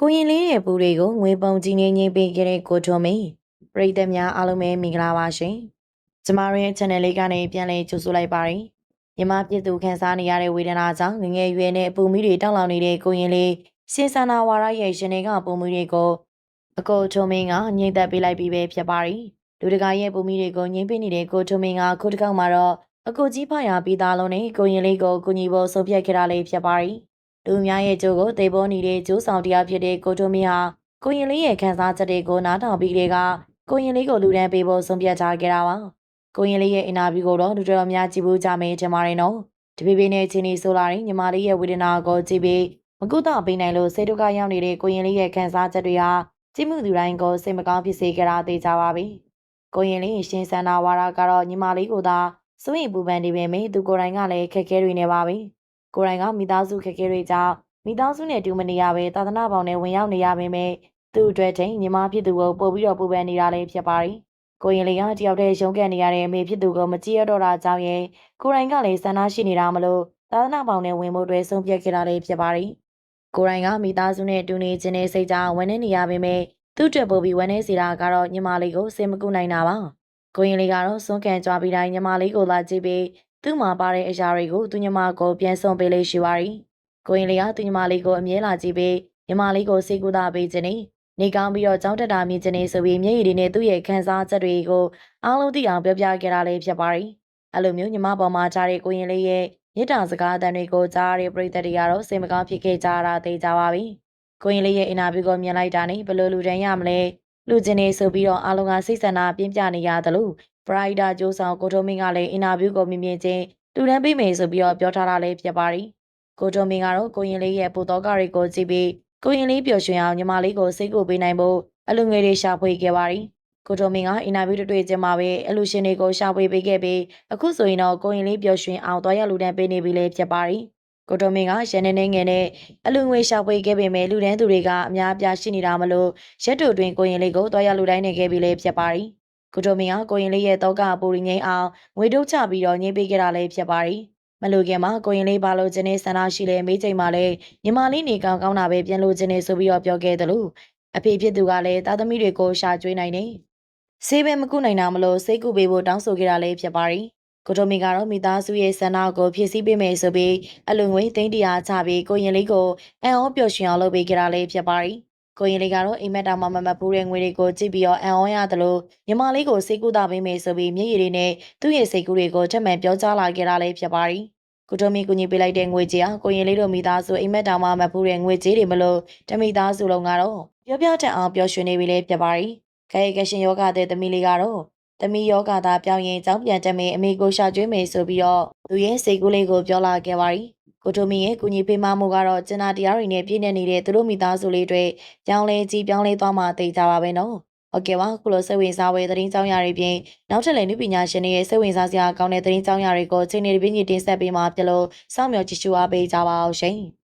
ကိုရင်လေးရဲ့ပူတွေကိုငွေပုံကြီးငင်းငင်းပေးခဲ့တဲ့ကိုထွန်မင်းပရိသတ်များအားလုံးပဲမင်္ဂလာပါရှင်ကျမတို့ရဲ့ channel လေးကနေပြန်လည်ကြိုဆိုလိုက်ပါတယ်မြန်မာပြည်သူခန်းစားနေရတဲ့ဝေဒနာကြောင့်ငငယ်ရွယ်နဲ့အပူမီတွေတောက်လောင်နေတဲ့ကိုရင်လေးစင်ဆန္ဒဝါရရဲ့ရှင်တွေကပူမီတွေကိုအကိုထွန်မင်းကငြိမ့်သက်ပေးလိုက်ပြီးပဲဖြစ်ပါတယ်လူတကာရဲ့ပူမီတွေကိုငြိမ့်ပေးနေတဲ့ကိုထွန်မင်းကခုတစ်ခေါက်မှာတော့အကိုကြီးဖာယာပြီးသားလုံးနဲ့ကိုရင်လေးကိုကိုညီဖို့ဆုံးဖြတ်ခဲ့တာလေးဖြစ်ပါတယ် လူအများရဲ့ကြိုးကိုသေပေါ်နေတဲ့ကျိုးဆောင်တရားဖြစ်တဲ့ကိုတိုမီဟာကိုရင်လေးရဲ့ခန်းစားချက်တွေကိုနားထောင်ပြီးတဲ့ကကိုရင်လေးကိုလူဒန်းပေးဖို့ဆုံးဖြတ်ထားခဲ့တာပါကိုရင်လေးရဲ့အင်တာဗျူးကိုတော့လူတော်များကြည့်ဖို့ကြမယ်ထင်ပါတယ်နော်တပိပိနဲ့ချင်းနီဆိုလာရင်ညီမလေးရဲ့ဝေဒနာကိုကြည့်ပြီးမကုသပေးနိုင်လို့စိတ်ဒုက္ခရောက်နေတဲ့ကိုရင်လေးရဲ့ခန်းစားချက်တွေဟာကြည့်မှုသူတိုင်းကိုစိတ်မကောင်းဖြစ်စေကြတာသိကြပါပြီကိုရင်လေးရှင်စန္ဒဝါရကတော့ညီမလေးကိုသာစိုးရင်ပူပန်နေပေမဲ့သူကိုယ်တိုင်ကလည်းခက်ခဲတွေနေပါပြီ ကိုယ်တိုင်ကမိသားစုခက်ခဲတွေကြောင့်မိသားစုနဲ့တူမနေရပဲသာသနာပေါင်းနဲ့ဝင်ရောက်နေရပေမဲ့သူ့အတွက်ထိန်ညီမဖြစ်သူကိုပို့ပြီးတော့ပူပန်နေတာလည်းဖြစ်ပါတယ်။ကိုရင်လေးကတယောက်တည်းရုန်းကန်နေရတဲ့အမေဖြစ်သူကိုမကြည့်ရတော့တာကြောင့်ရဲ့ကိုရိုင်းကလည်းဆန္ဒရှိနေတာမလို့သာသနာပေါင်းနဲ့ဝင်ဖို့အတွက်ဆုံးဖြတ်ခဲ့တာလည်းဖြစ်ပါတယ်။ကိုရိုင်းကမိသားစုနဲ့တူနေခြင်းနဲ့စိတ်ကြောင့်ဝင်နေနေရပေမဲ့သူ့အတွက်ပို့ပြီးဝင်နေစီတာကတော့ညီမလေးကိုစင်မကုနိုင်တာပါ။ကိုရင်လေးကတော့စွန့်ကန်ကြွားပြီးတိုင်းညီမလေးကိုလာကြည့်ပြီး သူ့မှာပါတဲ့အရာတွေကိုသူညီမကိုပြန်ဆုံးပေးလေးရှိပါတယ်။ကိုရင်လေးကသူညီမလေးကိုအမြဲလာကြည့်ပြီးညီမလေးကိုစိတ်ကူတာပေးခြင်းနဲ့နေကောင်းပြီးတော့ကြောင်းတက်တာမြင်ခြင်းနဲ့ဆိုပြီးမျက်ရည်တွေနဲ့သူ့ရဲ့ခံစားချက်တွေကိုအားလုံးသိအောင်ပြောပြခဲ့တာလည်းဖြစ်ပါတယ်။အဲ့လိုမျိုးညီမပေါ်မှာကြားတဲ့ကိုရင်လေးရဲ့မေတ္တာစကားအတန်တွေကိုကြားရတဲ့ပရိသတ်တွေကတော့စိတ်မကောင်းဖြစ်ခဲ့ကြတာသိကြပါပြီ။ကိုရင်လေးရဲ့အင်တာဗျူးကိုမြင်လိုက်တာနဲ့ဘယ်လိုလူတန်းရမလဲ လူချင်းနေဆိုပြီးတော့အားလုံးကစိတ်ဆန္ဒပြင်းပြနေရတယ်လို့ဘရိုက်တာကျိုးဆောင်ကိုထုံးမင်းကလည်းအင်တာဗျူးကိုမြင်မြင်ချင်းလူတန်းပေးမယ်ဆိုပြီးတော့ပြောထားတာလည်းဖြစ်ပါတယ်။ကိုတုံမင်းကတော့ကိုရင်လေးရဲ့ပူတော်ကတွေကိုကြည့်ပြီးကိုရင်လေးပျော်ရွှင်အောင်ညီမလေးကိုစိတ်ကိုပေးနိုင်ဖို့အလူငွေတွေရှာဖွေခဲ့ပါတယ်။ကိုတုံမင်းကအင်တာဗျူးတွေ့ချင်းမှာပဲအလူရှင်တွေကိုရှာဖွေပေးခဲ့ပြီးအခုဆိုရင်တော့ကိုရင်လေးပျော်ရွှင်အောင်တွားရလူတန်းပေးနေပြီလေဖြစ်ပါတယ်။ ကိုတုံမင်းကရန်နေနေငယ်နဲ့အလူငွေရှာဖွေခဲ့ပေမဲ့လူတန်းသူတွေကအများအပြားရှိနေတာမလို့ရက်တူတွင်ကိုရင်လေးကိုတွားရလူတိုင်းနေခဲ့ပြီလေဖြစ်ပါတယ်။ကိုတုံမင်းကကိုရင်လေးရဲ့တောကအပူရင်းငိမ့်အောင်ငွေတုတ်ချပြီးတော့ညှိပေးခဲ့တာလည်းဖြစ်ပါတယ်။မလိုခင်မှာကိုရင်လေးဘာလို့ခြင်းနဲ့ဆန္ဒရှိလဲမေးချိန်မှာလဲညီမလေးနေကောင်းကောင်းတာပဲပြန်လို့ခြင်းနဲ့ဆိုပြီးတော့ပြောခဲ့တယ်လို့အဖေဖြစ်သူကလည်းသားသမီးတွေကိုရှာကျွေးနိုင်တယ်။ဆေးပဲမကုနိုင်တာမလို့စိတ်ကုပေးဖို့တောင်းဆိုခဲ့တာလည်းဖြစ်ပါတယ်။ ကိုတိုမီကတော့မိသားစုရဲ့ဆန္ဒကိုဖြည့်ဆည်းပေးမယ်ဆိုပြီးအလူငွေသိန်းတရာချပြီးကိုရင်လေးကိုအံ့ဩပျော်ရွှင်အောင်လုပ်ပေးခဲ့တာလည်းဖြစ်ပါတယ်။ကိုရင်လေးကတော့အိမ်မက်တောင်မှမမပူးတဲ့ငွေတွေကိုကြည့်ပြီးတော့အံ့ဩရတယ်လို့ညီမလေးကိုစိတ်ကူတာပေးမယ်ဆိုပြီးမျက်ရည်တွေနဲ့သူ့ရဲ့စိတ်ကူးတွေကိုထပ်မံပြောကြားလာခဲ့တာလည်းဖြစ်ပါတယ်။ကိုတိုမီကူညီပေးလိုက်တဲ့ငွေကြေးဟာကိုရင်လေးတို့မိသားစုအိမ်မက်တောင်မှမဖူးတဲ့ငွေကြေးတွေမလို့တမိသားစုလုံးကတော့ပြောပြတတ်အောင်ပျော်ရွှင်နေပြီလေဖြစ်ပါတယ်။ခဲကရှင်ယောဂတဲ့သမီးလေးကတော့ သမီးယောဂသားပြောင်းရင်ကြောင်းပြန်တက်မယ်အမေကိုရှာကျွေးမယ်ဆိုပြီးတော့သူရဲ့စိတ်ကူးလေးကိုပြောလာခဲ့ပါတယ်။ကိုတိုမီရဲ့ကူညီပေးမမှုကတော့ကျန်တာတရားတွေနဲ့ပြည့်နေနေတဲ့သူတို့မိသားစုလေးတွေပြောင်းလဲကြီးပြောင်းလဲသွားမှသိကြပါပဲနော်။ဟုတ်ကဲ့ပါခုလိုစိတ်ဝင်စားဝဲသတင်းကြောင်းရာတွေပြင်နောက်ထပ်လည်းနုပညာရှင်တွေရဲ့စိတ်ဝင်စားစရာကောင်းတဲ့သတင်းကြောင်းရာတွေကိုချိန်နေပြင်းကြီးတင်ဆက်ပေးမှာဖြစ်လို့စောင့်မျှော်ကြည့်ရှုအားပေးကြပါအောင်ရှင်။